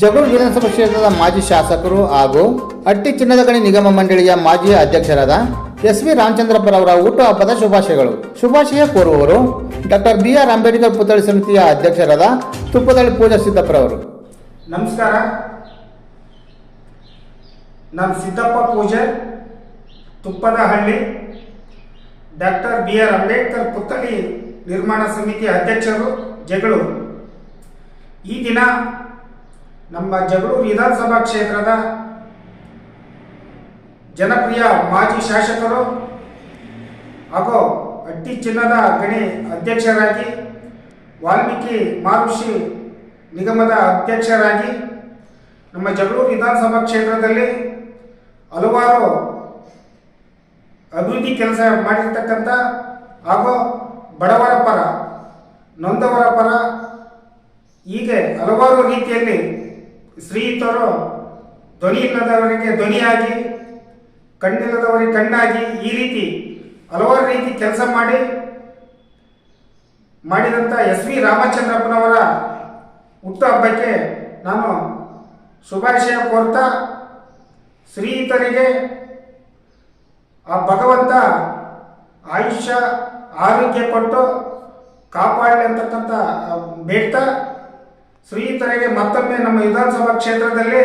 ಜಗಳೂರು ವಿಧಾನಸಭಾ ಕ್ಷೇತ್ರದ ಮಾಜಿ ಶಾಸಕರು ಹಾಗೂ ಹಟ್ಟಿ ಚಿನ್ನದ ಗಣಿ ನಿಗಮ ಮಂಡಳಿಯ ಮಾಜಿ ಅಧ್ಯಕ್ಷರಾದ ಎಸ್ ವಿ ರಾಮಚಂದ್ರಪ್ಪರವರ ಹುಟ್ಟುಹಬ್ಬದ ಶುಭಾಶಯಗಳು. ಶುಭಾಶಯ ಕೋರುವವರು ಡಾಕ್ಟರ್ ಬಿ ಆರ್ ಅಂಬೇಡ್ಕರ್ ಪುತ್ಥಳಿ ಸಮಿತಿಯ ಅಧ್ಯಕ್ಷರಾದ ತುಪ್ಪದಳ್ಳಿ ಪೂಜಾ ಸಿದ್ದಪ್ಪರವರು. ನಮಸ್ಕಾರ. ನಮ್ಮ ಸಿದ್ದಪ್ಪ ಪೂಜೆ Tuppadahalli doctor B R Ambedkar ಪುತ್ಥಳಿ ನಿರ್ಮಾಣ ಸಮಿತಿ ಅಧ್ಯಕ್ಷರು ಜಗಳೂರು. ಈ ದಿನ ನಮ್ಮ ಜಗಳೂರು ವಿಧಾನಸಭಾ ಕ್ಷೇತ್ರದ ಜನಪ್ರಿಯ ಮಾಜಿ ಶಾಸಕರು ಹಾಗೂ ಅಟ್ಟಿ ಚಿನ್ನದ ಗಣಿ ಅಧ್ಯಕ್ಷರಾಗಿ ವಾಲ್ಮೀಕಿ ಮಹರ್ಷಿ ನಿಗಮದ ಅಧ್ಯಕ್ಷರಾಗಿ ನಮ್ಮ ಜಗಳೂರು ವಿಧಾನಸಭಾ ಕ್ಷೇತ್ರದಲ್ಲಿ ಹಲವಾರು ಅಭಿವೃದ್ಧಿ ಕೆಲಸ ಮಾಡಿರ್ತಕ್ಕಂಥ ಹಾಗೂ ಬಡವರ ಪರ, ನೊಂದವರ ಪರ ಹೀಗೆ ಹಲವಾರು ರೀತಿಯಲ್ಲಿ ಶ್ರೀಯುತರು ಧ್ವನಿ ಇಲ್ಲದವರಿಗೆ ಧ್ವನಿಯಾಗಿ, ಕಣ್ಣಿಲ್ಲದವರಿಗೆ ಕಣ್ಣಾಗಿ ಈ ರೀತಿ ಹಲವಾರು ರೀತಿ ಕೆಲಸ ಮಾಡಿ ಮಾಡಿದಂಥ ಎಸ್ ವಿ ರಾಮಚಂದ್ರಪ್ಪನವರ ಹುಟ್ಟುಹಬ್ಬಕ್ಕೆ ನಾನು ಶುಭಾಶಯ ಕೋರ್ತಾ ಶ್ರೀಯುತರಿಗೆ ಆ ಭಗವಂತ ಆಯುಷ್ಯ, ಆರೋಗ್ಯ ಕೊಟ್ಟು ಕಾಪಾಡಲಿ ಅಂತಕ್ಕಂಥ ಈ ಶ್ರೀಯುತರಿಗೆ ಮತ್ತೊಮ್ಮೆ ನಮ್ಮ ವಿಧಾನಸಭಾ ಕ್ಷೇತ್ರದಲ್ಲಿ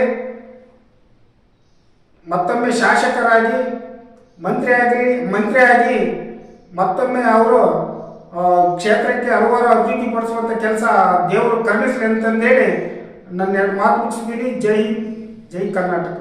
ಮತ್ತೊಮ್ಮೆ ಶಾಸಕರಾಗಿ, ಮಂತ್ರಿಯಾಗಿ ಮಂತ್ರಿಯಾಗಿ ಮತ್ತೊಮ್ಮೆ ಅವರು ಕ್ಷೇತ್ರಕ್ಕೆ ಹಲವಾರು ಅಭಿವೃದ್ಧಿ ಪಡಿಸುವಂಥ ಕೆಲಸ ದೇವರು ಕರುಣಿಸಲಿ ಅಂತಂದೇಳಿ ನನ್ನ ಎರಡು ಮಾತು ಮುಗಿಸಿದ್ದೀನಿ ಜೈ ಜೈ ಕರ್ನಾಟಕ.